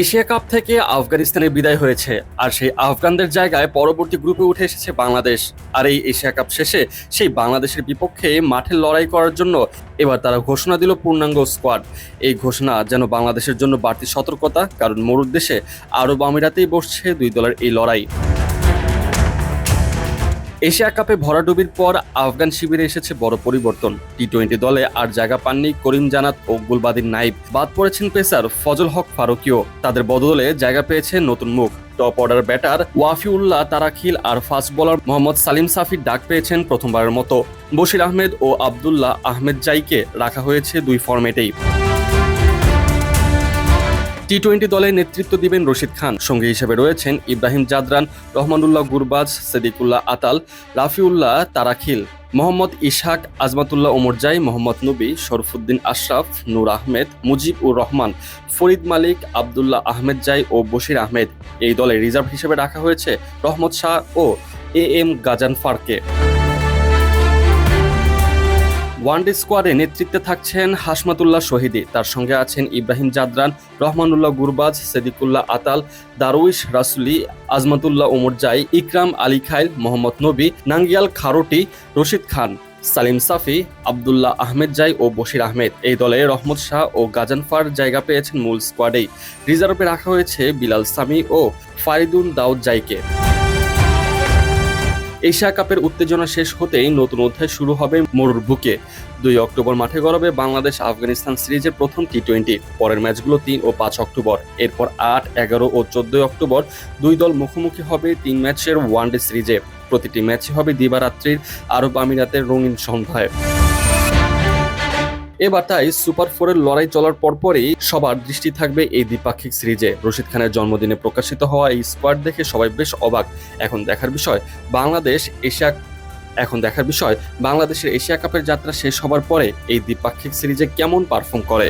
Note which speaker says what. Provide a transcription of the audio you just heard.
Speaker 1: Asia cup থেকে আফগানিস্তানের বিদায় হয়েছে, আর সেই আফগানদের জায়গায় পরবর্তী গ্রুপে উঠে এসেছে বাংলাদেশ। আর এই এশিয়া কাপ শেষে সেই বাংলাদেশের বিপক্ষে মাঠে লড়াই করার জন্য এবার তারা ঘোষণা দিল পূর্ণাঙ্গ স্কোয়াড। এই ঘোষণা যেন বাংলাদেশের জন্য বাড়তি সতর্কতা, কারণ মরুর দেশে আরব আমিরাতেই বসছে দুই দলের এই লড়াই। এশিয়া কাপে ভরাডুবির পর আফগান শিবিরে এসেছে বড় পরিবর্তন। টি টোয়েন্টি দলে আর জায়গা পাননি করিম জানাত ও গুলবাদিন নাইব। বাদ পড়েছেন পেসার ফজল হক ফারুকিও। তাদের বদলে জায়গা পেয়েছে নতুন মুখ। Top order batter Wafiullah Tarakhil আর ফাস্ট বোলার মোহাম্মদ সালিম সাফির ডাক পেয়েছেন প্রথমবারের মতো। বশির আহমেদ ও আবদুল্লাহ আহমেদ জাইকে রাখা হয়েছে দুই ফরম্যাটেই। টি টোয়েন্টি দলে নেতৃত্ব দিবেন রশিদ খান। সঙ্গী হিসেবে রয়েছেন ইব্রাহিম জাদরান, রহমানুল্লাহ গুরবাজ সেদিকুল্লাহ আতাল, রাফিউল্লাহ তারাখিল, মোহাম্মদ ইশাক, আজমাতুল্লাহ ওমরজাই মোহাম্মদ নবী, শরফুদ্দিন আশরাফ, নূর আহমেদ মুজিব উর রহমান, ফরিদ মালিক, আবদুল্লাহ আহমেদ জাই ও বশির আহমেদ। এই দলে রিজার্ভ হিসেবে রাখা হয়েছে রহমত শাহ ও এ এম গাজানফারকে। ওয়ানডে স্কোয়াডে নেতৃত্বে থাকছেন হাসমাতুল্লাহ শহীদি। তার সঙ্গে আছেন ইব্রাহিম জাদরান, রহমানুল্লাহ গুরবাজ, সেদিকুল্লাহ আতাল, দারুইশ রাসুলি, আজমাতুল্লাহ ওমরজাই ইকরাম আলী খাইল, মোহাম্মদ নবী, নাঙ্গিয়াল খারোটি, রশিদ খান, সালিম সাফি, আবদুল্লাহ আহমেদ জাই ও বশির আহমেদ। এই দলে রহমত শাহ ও গাজানফার জায়গা পেয়েছেন মূল স্কোয়াডেই। রিজার্ভে রাখা হয়েছে বিলাল সামি ও ফারিদুন দাউদ জাইকে। এশিয়া কাপের উত্তেজনা শেষ হতেই নতুন অধ্যায় শুরু হবে মরুর বুকে। দুই অক্টোবর মাঠে গড়াবে বাংলাদেশ আফগানিস্তান সিরিজের প্রথম টি টোয়েন্টি পরের ম্যাচগুলো তিন ও পাঁচ অক্টোবর। এরপর আট, এগারো ও চোদ্দই অক্টোবর দুই দল মুখোমুখি হবে তিন ম্যাচের ওয়ানডে সিরিজে। প্রতিটি ম্যাচই হবে দিবারাত্রির আরব আমিরাতের রঙিন সন্ধ্যায়। এবার তাই সুপার ফোরের লড়াই চলার পরপরই সবার দৃষ্টি থাকবে এই দ্বিপাক্ষিক সিরিজে। রশিদ খানের জন্মদিনে প্রকাশিত হওয়া এই স্কোয়াড দেখে সবাই বেশ অবাক। এখন দেখার বিষয়, বাংলাদেশ এশিয়া এখন দেখার বিষয়, বাংলাদেশের এশিয়া কাপের যাত্রা শেষ হবার পরে এই দ্বিপাক্ষিক সিরিজে কেমন পারফর্ম করে?